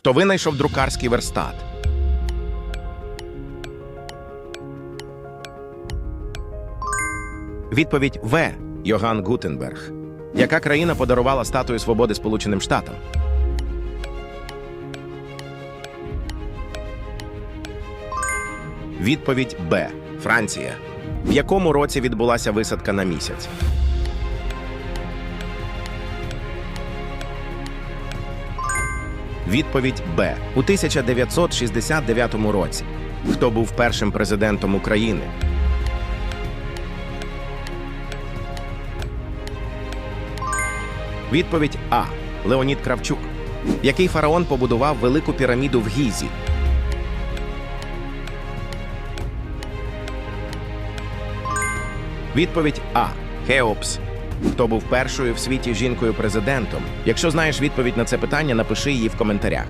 Хто винайшов друкарський верстат? Відповідь В. Йоган Гутенберг. Яка країна подарувала статую свободи Сполученим Штатам? Відповідь Б. Франція. В якому році відбулася висадка на місяць? Відповідь Б. У 1969 році. Хто був першим президентом України? Відповідь А. Леонід Кравчук. Який фараон побудував велику піраміду в Гізі? Відповідь А. Хеопс. Хто був першою в світі жінкою президентом? Якщо знаєш відповідь на це питання, напиши її в коментарях.